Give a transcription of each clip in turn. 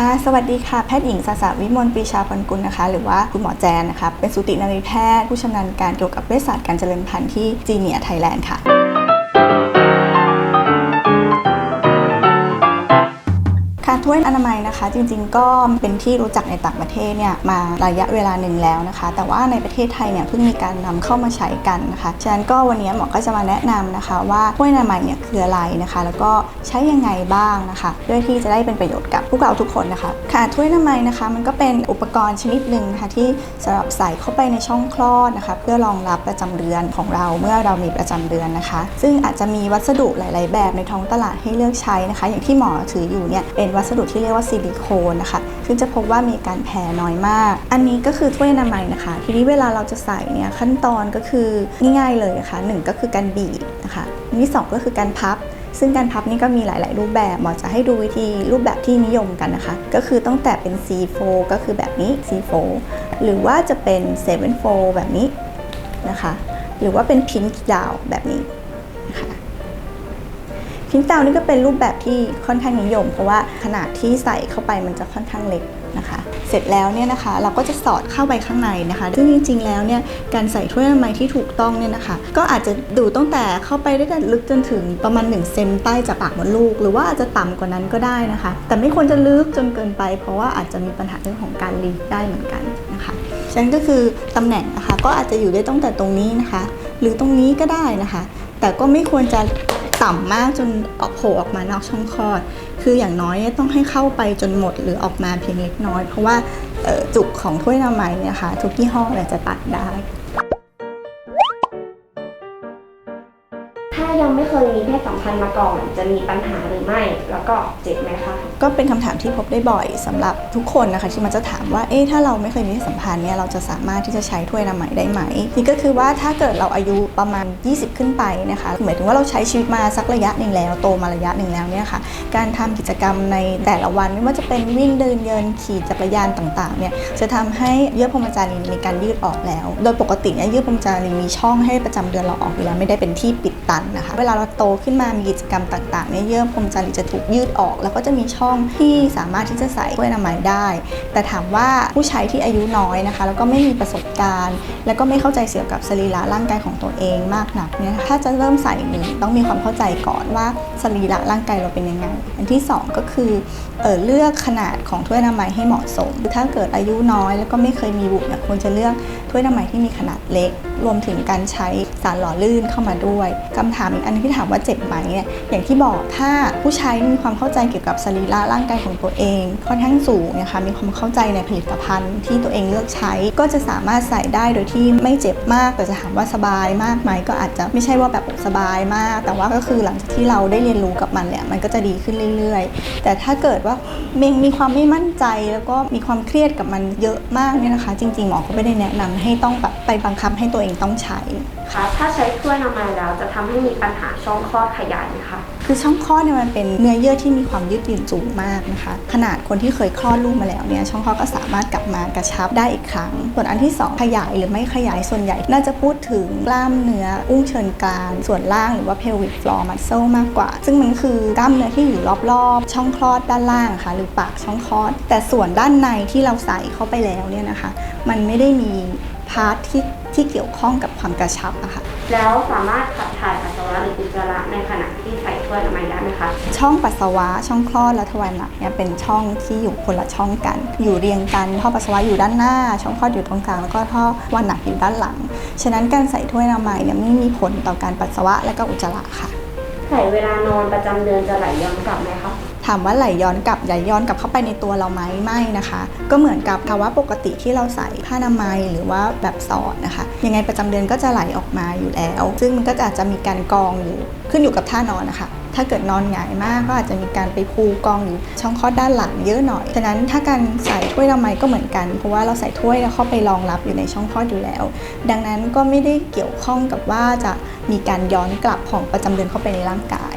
ค่ะ สวัสดีค่ะ แพทย์หญิงสสาวิมลปรีชาพลกุลนะคะ หรือว่าคุณหมอแจนนะคะ เป็นสูตินรีแพทย์ ผู้ชำนาญการเกี่ยวกับเวชศาสตร์การเจริญพันธุ์ที่จีเนียไทยแลนด์ค่ะ ถ้วยอนามัยนะคะ จริงๆ ก็เป็นที่รู้จักในต่างประเทศเนี่ยมาระยะเวลาหนึ่งแล้วนะคะ แต่ว่าในประเทศไทยเนี่ยเพิ่งมีการนำเข้ามาใช้กันนะคะฉะนั้นก็วันนี้หมอก็จะมาแนะนำนะคะว่าถ้วยอนามัยเนี่ยคืออะไรนะคะ แล้วก็ใช้ยังไงบ้างนะคะเพื่อที่จะได้เป็นประโยชน์กับพวกเราทุกคนนะคะค่ะถ้วยอนามัยนะคะมันก็เป็นอุปกรณ์ชนิดหนึ่งนะคะที่สำหรับใส่เข้าไปในช่องคลอดนะคะ เพื่อรองรับประจำเดือนของเราเมื่อเรามีประจำเดือนนะคะ ซึ่งอาจจะมีวัสดุหลาย ๆ แบบในท้องตลาดให้เลือกใช้นะคะ อย่างที่หมอถืออยู่เนี่ยเป็นวัสดุที่เรียกว่าซิลิโคนนะคะซึ่งจะพบว่ามีการแผ่น้อยมาก อันนี้ก็คือถ้วยอนามัยนะคะ ทีนี้เวลาเราจะใส่เนี่ยขั้นตอนก็คือง่ายๆเลยนะคะหนึ่งก็คือการบีบนะคะนที่สองก็คือการพับซึ่งการพับนี่ก็มีหลาย ๆ รูปแบบหมอจะให้ดูวิธีรูปแบบที่นิยมกันนะคะ ก็คือตั้งแต่เป็น C4 ก็คือแบบนี้ C4 หรือว่าจะเป็น 7 4 แบบนี้นะคะ หรือว่าเป็นพินช์ดาวแบบนี้ พินช์ดาวนี่ก็เป็นรูปแบบที่ค่อนข้างนิยม เพราะว่าขนาดที่ใส่เข้าไปมันจะค่อนข้างเล็กนะคะ เสร็จแล้วเนี่ยนะคะ เราก็จะสอดเข้าไปข้างในนะคะ ซึ่งจริง ๆ แล้วเนี่ยการใส่ถ้วยอนามัยที่ถูกต้องเนี่ยนะคะ ก็อาจจะดูตั้งแต่เข้าไปได้กันลึกจนถึงประมาณ1เซนใต้จากปากมดลูก หรือว่าอาจจะต่ำกว่านั้นก็ได้นะคะ แต่ไม่ควรจะลึกจนเกินไป เพราะว่าอาจจะมีปัญหาเรื่องของการลีกได้เหมือนกันนะคะฉะนั้นก็คือตำแหน่งนะคะก็อาจจะอยู่ได้ตั้งแต่ตรงนี้นะคะ หรือตรงนี้ก็ได้นะคะ แต่ก็ไม่ควรจะ ต่ำมากจนออกโผล่ออกมานอกช่องคลอด คืออย่างน้อยต้องให้เข้าไปจนหมดหรือออกมาเพียงเล็กน้อย เพราะว่าจุกของถ้วยน้ำไมเนี่ยค่ะทุกยี่ห้อจะตัดได้ ยังไม่เคยมีเพศสัมพันธ์มาก่อน จะมีปัญหาหรือไม่ แล้วก็เจ็บไหมคะ ก็เป็นคำถามที่พบได้บ่อยสำหรับทุกคนนะคะที่มันจะถามว่าเอ๊ะถ้าเราไม่เคยมีเพศสัมพันธ์เนี่ยเราจะสามารถที่จะใช้ถ้วยอนามัยได้ไหมนี่ก็คือว่าถ้าเกิดเราอายุประมาณ 20 ขึ้นไปนะคะหมายถึงว่าเราใช้ชีวิตมาสักระยะหนึ่งแล้วโตมาระยะหนึ่งแล้วเนี่ยค่ะการทำกิจกรรมในแต่ละวันไม่ว่าจะเป็นวิ่งเดินเยินขี่จักรยานต่างๆเนี่ยจะทำให้เยื่อพรมจารีมีการยืดออกแล้ว โดยปกติเนี่ยเยื่อพรมจารีมีช่องให้ประจำเดือนเราออกอยู่แล้วไม่ได้เป็นที่ปิดตันนะคะเวลาเราโตขึ้นมามีกิจกรรมต่างๆเนี่ยเยื่อพรมจารีจะถูกยืดออก แล้วก็จะมีช่องที่สามารถที่จะใส่ถ้วยอนามัยได้ แต่ถามว่าผู้ใช้ที่อายุน้อยนะคะ แล้วก็ไม่มีประสบการณ์ แล้วก็ไม่เข้าใจเกี่ยวกับสรีระร่างกายของตัวเองมากนักเนี่ยถ้าจะเริ่มใส่หนึ่งต้องมีความเข้าใจก่อนว่าสรีระร่างกายเราเป็นยังไง อันที่สองก็คือเออเลือกขนาดของถ้วยอนามัยให้เหมาะสม ถ้าเกิดอายุน้อย แล้วก็ไม่เคยมีบุตรเนี่ยควรจะเลือกถ้วยอนามัยที่มีขนาดเล็ก รวมถึงการใช้สารหล่อลื่นเข้ามาด้วยคำถามอันนึงที่ถามว่าเจ็บไหมเนี่ยอย่างที่บอกถ้าผู้ใช้มีความเข้าใจเกี่ยวกับสรีระร่างกายของตัวเอง ค่อนข้างสูงนะคะมีความเข้าใจในผลิตภัณฑ์ที่ตัวเองเลือกใช้ ก็จะสามารถใส่ได้โดยที่ไม่เจ็บมาก แต่จะถามว่าสบายมากไหมก็อาจจะไม่ใช่ว่าแบบสบายมาก แต่ว่าก็คือหลังจากที่เราได้เรียนรู้กับมันเนี่ยมันก็จะดีขึ้นเรื่อย ๆ แต่ถ้าเกิดว่าเมงมีความไม่มั่นใจแล้วก็มีความเครียดกับมันเยอะมากเนี่ยนะคะ จริงๆหมอก็ไม่ได้แนะนำให้ต้องแบบไปบังคับให้ตัวเองต้องใช้คะถ้าใช้ถ้วยอนามัยแล้วจะทำให้มีปัญหาช่องคลอดขยายไหมคะคือช่องคลอดเนี่ยมันเป็นเนื้อเยื่อที่มีความยืดหยุ่นสูงมากนะคะ ขนาดคนที่เคยคลอดลูกมาแล้วเนี่ยช่องคลอดก็สามารถกลับมากระชับได้อีกครั้ง ส่วนอันที่ 2 ขยายหรือไม่ขยายส่วนใหญ่ น่าจะพูดถึงกล้ามเนื้ออุ้งเชิงกรานส่วนล่างหรือว่า pelvic floor muscle มากกว่า ซึ่งมันคือกล้ามเนื้อที่อยู่รอบๆ ช่องคลอดด้านล่างค่ะ หรือปากช่องคลอด แต่ส่วนด้านในที่เราใส่เข้าไปแล้วเนี่ยนะคะ มันไม่ได้มี พาร์ทที่ที่เกี่ยวข้องกับความกระชับอะค่ะแล้วสามารถขับถ่ายปัสสาวะหรืออุจจาระในขณะที่ใส่ถ้วยอนามัยได้ไหมคะ ช่องปัสสาวะช่องคลอดและทวารหนักเนี่ยเป็นช่องที่อยู่คนละช่องกัน อยู่เรียงกันท่อปัสสาวะอยู่ด้านหน้า ช่องคลอดอยู่ตรงกลางแล้วก็ท่อทวารหนักอยู่ด้านหลัง ฉะนั้นการใส่ถ้วยอนามัยเนี่ยไม่มีผลต่อการปัสสาวะและก็อุจจาระค่ะ ใส่เวลานอนประจำเดือนจะไหลย้อนกลับไหมคะ ถามว่าไหลย้อนกลับไหลย้อนกลับเข้าไปในตัวเราไหมไม่นะคะ ก็เหมือนกับภาวะปกติที่เราใส่ผ้านามัยหรือว่าแบบสอดนะคะ ยังไงประจำเดือนก็จะไหลออกมาอยู่แล้ว ซึ่งมันก็อาจจะมีการกองอยู่ขึ้นอยู่กับท่านอนนะคะถ้าเกิดนอนหงายมากก็อาจจะมีการไปพูกองอยู่ช่องคลอดด้านหลังเยอะหน่อย ฉะนั้นถ้าการใส่ถ้วยอนามัยก็เหมือนกัน เพราะว่าเราใส่ถ้วยแล้วเข้าไปรองรับอยู่ในช่องคลอดอยู่แล้ว ดังนั้นก็ไม่ได้เกี่ยวข้องกับว่าจะมีการย้อนกลับของประจำเดือนเข้าไปในร่างกาย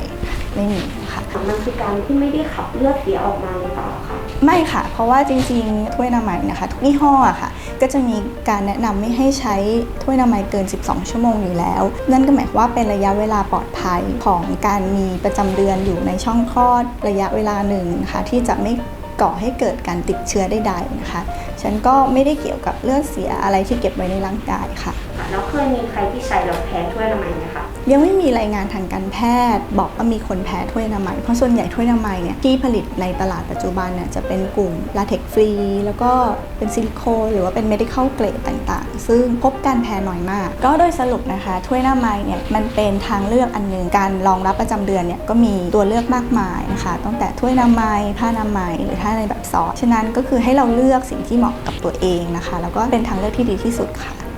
ไม่มีค่ะ มันคือการที่ไม่ได้ขับเลือดเสียออกมาหรือเปล่าคะไม่ค่ะ เพราะว่าจริงๆ ถ้วยอนามัยนะคะ ทุกยี่ห้ออะค่ะ ก็จะมีการแนะนำไม่ให้ใช้ถ้วยอนามัยเกิน 12 ชั่วโมงอยู่แล้ว นั่นก็หมายความว่าเป็นระยะเวลาปลอดภัยของการมีประจำเดือนอยู่ในช่องคลอดระยะเวลาหนึ่งนะคะที่จะไม่ ก่อให้เกิดการติดเชื้อใดๆนะคะ ฉันก็ไม่ได้เกี่ยวกับเลือดเสียอะไรที่เก็บไว้ในร่างกายค่ะค่ะแล้วเคยมีใครที่ใช้แล้วแพ้ถ้วยอนามัยไหมคะ ยังไม่มีรายงานทางการแพทย์ บอกว่ามีคนแพ้ถ้วยอนามัยเพราะส่วนใหญ่ถ้วยอนามัยเนี่ยที่ผลิตในตลาดปัจจุบันเนี่ยจะเป็นกลุ่มลาเทกฟรีแล้วก็เป็นซิลิโคนหรือว่าเป็น medical grade ต่างๆ ซึ่งพบการแพ้น้อยมาก ก็โดยสรุปนะคะถ้วยหนามัยเนี่ยมันเป็นทางเลือกอันหนึ่งการรองรับประจำเดือนเนี่ยก็มีตัวเลือกมากมายนะคะตั้งแต่ถ้วยหนามัยผ้าหนามัยหรือถ้าในแบบซอสฉะนั้นก็คือให้เราเลือกสิ่งที่เหมาะกับตัวเองนะคะ แล้วก็เป็นทางเลือกที่ดีที่สุดค่ะ